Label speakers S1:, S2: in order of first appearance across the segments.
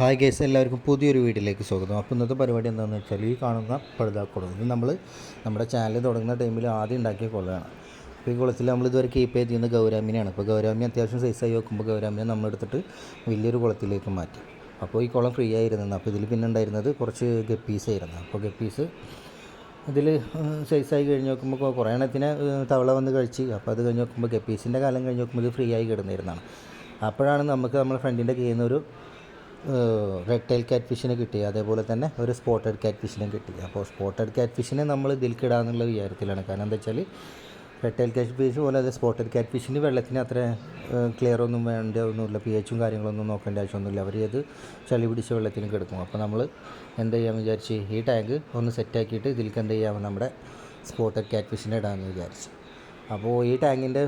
S1: Hi guys എല്ലാവർക്കും പുതിയൊരു വീഡിയോയിലേക്ക് സ്വാഗതം. അപ്പോൾ ഇന്നത്തെ പരിപാടി എന്താണെന്ന് വെച്ചാൽ ഈ കാണുന്ന പഴുതാക്കുളം ഇത് നമ്മൾ നമ്മുടെ ചാനൽ തുടങ്ങുന്ന ടൈമിൽ ആദ്യം ഉണ്ടാക്കിയ കുളമാണ് അപ്പോൾ ഈ കുളത്തിൽ നമ്മൾ ഇതുവരെ കീപ്പ് ചെയ്തിരുന്നത് ഗൗരാമിനെയാണ്. അപ്പോൾ ഗൗരാമി അത്യാവശ്യം സൈസായി വെക്കുമ്പോൾ ഗൗരാമിനെ നമ്മളെടുത്തിട്ട് വലിയൊരു കുളത്തിലേക്ക് മാറ്റി. അപ്പോൾ ഈ കുളം ഫ്രീ ആയിരുന്നു അപ്പോൾ ഇതിൽ പിന്നെ ഉണ്ടായിരുന്നത് കുറച്ച് ഗപ്പീസ് ആയിരുന്നു. അപ്പോൾ ഗപ്പീസ് ഇതിൽ സൈസായി കഴിഞ്ഞ് നോക്കുമ്പോൾ കുറേ എണ്ണത്തിന് തവള വന്ന് കഴിച്ച്. അപ്പോൾ അത് കഴിഞ്ഞ് നോക്കുമ്പോൾ ഗപ്പീസിന്റെ കാലം കഴിഞ്ഞ് നോക്കുമ്പോൾ ഇത് ഫ്രീ ആയി കിടന്നിരുന്നതാണ്. അപ്പോഴാണ് നമുക്ക് നമ്മുടെ ഫ്രണ്ടിന്റെ കയ്യിൽ നിന്ന് ഒരു റെഡ് ടൈൽ കാറ്റ് ഫിഷിനെ കിട്ടി. അതേപോലെ തന്നെ ഒരു സ്പോട്ടഡ് കാറ്റ് ഫിഷിനെ കിട്ടി. അപ്പോൾ സ്പോട്ടഡ് കാറ്റ് ഫിഷിനെ നമ്മൾ ഇതിൽക്കിടാന്നുള്ള വിചാരത്തിലാണ്. കാരണം എന്താ വെച്ചാൽ റെഡ് ടൈൽ കാറ്റ് ഫിഷ് പോലെ അത് സ്പോട്ടഡ് കാറ്റ് ഫിഷിന് വെള്ളത്തിന് അത്ര ക്ലിയർ ഒന്നും വേണ്ട ഒന്നുമില്ല പി എച്ചും കാര്യങ്ങളൊന്നും നോക്കേണ്ട ആവശ്യമൊന്നുമില്ല. അവർ അത് ചളി പിടിച്ച വെള്ളത്തിന് കിടക്കും. അപ്പോൾ നമ്മൾ എന്ത് ചെയ്യാൻ വിചാരിച്ച് ഈ ടാങ്ക് ഒന്ന് സെറ്റാക്കിയിട്ട് ഇതിലേക്ക് എന്ത് ചെയ്യാം നമ്മുടെ സ്പോട്ടഡ് കാറ്റ് ഫിഷിനെ ഇടാമെന്ന് വിചാരിച്ചു. അപ്പോൾ ഈ ടാങ്കിന്റെ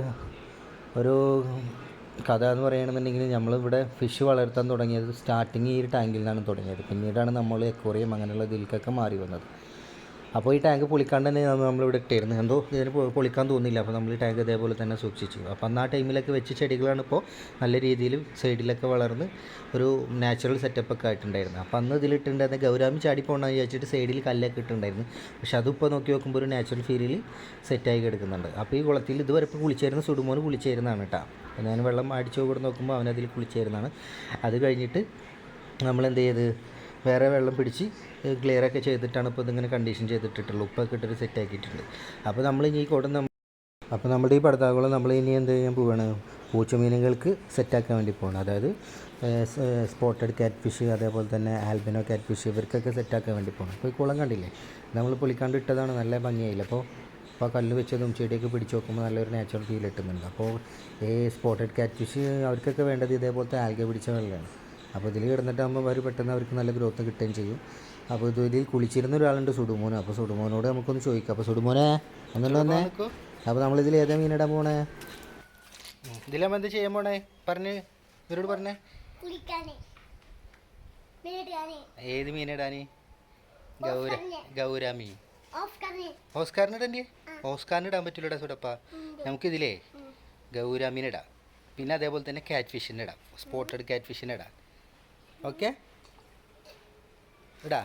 S1: ഒരു കഥ എന്ന് പറയുകയാണെന്നുണ്ടെങ്കിൽ നമ്മളിവിടെ ഫിഷ് വളർത്താൻ തുടങ്ങിയത് സ്റ്റാർട്ടിങ് ഈ ഒരു ടാങ്കിൽ നിന്നാണ് തുടങ്ങിയത്. പിന്നീടാണ് നമ്മൾ എക്കോറിയം അങ്ങനെയുള്ള ഇതിലേക്കൊക്കെ മാറി വന്നത്. അപ്പോൾ ഈ ടാങ്ക് പൊളിക്കാണ്ട് തന്നെ നമ്മളിവിടെ ഇട്ടായിരുന്നു എന്തോ ഇതിന് പൊളിക്കാൻ തോന്നില്ല അപ്പോൾ നമ്മൾ ഈ ടാങ്ക് ഇതേപോലെ തന്നെ സൂക്ഷിച്ചു. അപ്പോൾ അന്ന് ആ ടൈമിലൊക്കെ വെച്ച് ചെടികളാണ് ഇപ്പോൾ നല്ല രീതിയിൽ സൈഡിലൊക്കെ വളർന്ന് ഒരു നാച്ചുറൽ സെറ്റപ്പൊക്കെ ആയിട്ടുണ്ടായിരുന്നു. അപ്പോൾ അന്ന് ഇതിലിട്ടുണ്ടായിരുന്ന ഗൗരാമി ചാടി പോകണമെന്ന് വിചാരിച്ചിട്ട് സൈഡിൽ കല്ലൊക്കെ ഇട്ടുണ്ടായിരുന്നു. പക്ഷെ അതിപ്പോൾ നോക്കി നോക്കുമ്പോൾ ഒരു നാച്ചുറൽ ഫീലിൽ സെറ്റായി കിടക്കുന്നുണ്ട്. അപ്പോൾ ഈ കുളത്തിൽ ഇതുവരെ ഇപ്പോൾ കുളിച്ചേരുന്ന സുടുമോന് കുളിച്ചേരുന്നതാണ് കേട്ടോ അപ്പോൾ ഞാൻ വെള്ളം അടിച്ചു കൂടെ നോക്കുമ്പോൾ അവനതിൽ കുളിച്ചേരുന്നതാണ് അത് കഴിഞ്ഞിട്ട് നമ്മൾ എന്ത് ചെയ്ത് വേറെ വെള്ളം പിടിച്ച് ക്ലിയർ ഒക്കെ ചെയ്തിട്ടാണ് ഇപ്പോൾ ഇതിങ്ങനെ കണ്ടീഷൻ ചെയ്തിട്ടുള്ളൂ ഉപ്പൊക്കെ ഇട്ടിട്ട് സെറ്റ് ആക്കിയിട്ടുണ്ട്. അപ്പോൾ നമ്മൾ ഇനി ഈ കുടം അപ്പോൾ നമ്മുടെ ഈ പടത്താകുളം നമ്മൾ ഇനി എന്ത് ചെയ്യാൻ പോവുകയാണ് പൂച്ചമീനുകൾക്ക് സെറ്റാക്കാൻ വേണ്ടി പോകണം അതായത് സ്പോട്ടഡ് കാറ്റ് ഫിഷ് അതേപോലെ തന്നെ ആൽബിനോ കാറ്റ് ഫിഷ് ഇവർക്കൊക്കെ സെറ്റാക്കാൻ വേണ്ടി പോകണം അപ്പോൾ ഈ കുളം കണ്ടില്ലേ? നമ്മൾ പൊളിക്കാണ്ട് ഇട്ടതാണ് നല്ല ഭംഗിയായില്ല? അപ്പോൾ അപ്പോൾ കല്ല് വെച്ചതും ചെടിയൊക്കെ പിടിച്ച് നോക്കുമ്പോൾ നല്ലൊരു നാച്ചുറൽ ഫീൽ കിട്ടുന്നുണ്ട്. അപ്പോൾ ഈ സ്പോട്ടഡ് കാറ്റ് ഫിഷ് അവർക്കൊക്കെ വേണ്ടത് ഇതേപോലത്തെ ആൽഗ പിടിച്ച വെള്ളമാണ് അപ്പോൾ ഇതിൽ കിടന്നിട്ടാകുമ്പോൾ അവർ പെട്ടെന്ന് അവർക്ക് നല്ല ഗ്രോത്ത് കിട്ടുകയും ചെയ്യും. അപ്പോൾ ഇത് ഇതിൽ കുളിച്ചിരുന്ന ഒരാളുണ്ട് സുഡുമോൻ അപ്പോൾ സുഡുമോനോട് നമുക്കൊന്ന് ചോദിക്കാം. അപ്പോൾ സുഡുമോനെ ഒന്നുള്ള വന്നേ. അപ്പോൾ നമ്മളിതിൽ ഏതാ മീനിടാൻ പോണേ? ഇതിലാകുമ്പോൾ എന്ത് ചെയ്യാൻ പോണേ? പറഞ്ഞ്. ഇവരോട് പറഞ്ഞേ. ഏത് മീനിടാനി ഗൗര ഗൗരാമി
S2: ഓഫ്കാന്
S1: ഓസ്കാറിനിടണ്ടേ ഓസ്കാറിന്. ഇടാൻ പറ്റില്ലടാ സുടപ്പ. നമുക്കിതിലേ ഗൗരാമീനിടാം പിന്നെ അതേപോലെ തന്നെ കാറ്റ് ഫിഷിനിടാം സ്പോട്ടഡ് കാറ്റ് ഫിഷിന് ഇടാം. ഓക്കെ. ഇടാ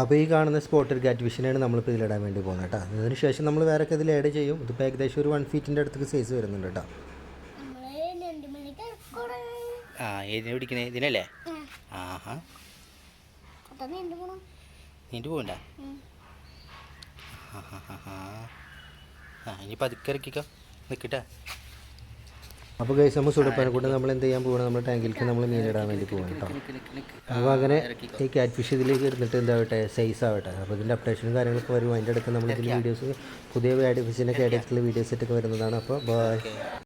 S1: അപ്പോൾ ഈ കാണുന്ന സ്പോട്ടഡ് കാറ്റ് ഫിഷിനാണ് നമ്മളിപ്പോൾ ഇതിലിടാൻ വേണ്ടി പോകുന്നത് കേട്ടോ. അതിന് ശേഷം നമ്മൾ വേറെ ഒക്കെ ഇതിൽ ആഡ് ചെയ്യും. ഇതിപ്പോൾ ഏകദേശം ഒരു വൺ ഫീറ്റിന്റെ അടുത്തേക്ക് സൈസ് വരുന്നുണ്ട് കേട്ടോ. ആ ഏതിനെ പിടിക്കണേ? ഇതിനല്ലേ? ആഹാ.
S2: നീണ്ടു
S1: പോകണ്ട ആ ഇനി പതുക്കെ ഇറക്കിക്കോ. നിൽക്കട്ടെ അപ്പോൾ ഗൈസ് നമ്മൾ സുടപ്പാനെ കൊണ്ട് നമ്മൾ എന്ത് ചെയ്യാൻ പോകണം നമ്മുടെ ടാങ്കിലേക്ക് നമ്മൾ മീനിടാൻ വേണ്ടി പോകണം കേട്ടോ അപ്പോൾ അങ്ങനെ ഈ ക്യാറ്റ് ഫിഷ് ഇതിലേക്ക് ഇരുന്നിട്ട് എന്താവട്ടെ സൈസ് ആവട്ടെ. അപ്പോൾ ഇതിന്റെ അപ്ഡേഷനും കാര്യങ്ങളൊക്കെ വരും. അതിന്റെ അടുത്ത് നമ്മൾ ഇതിൽ വീഡിയോസ് പുതിയ ആഡ് ഫിഷിന്റെ ആഡ് വീഡിയോസ് ഒക്കെ വരുന്നതാണ്. അപ്പോൾ ബൈ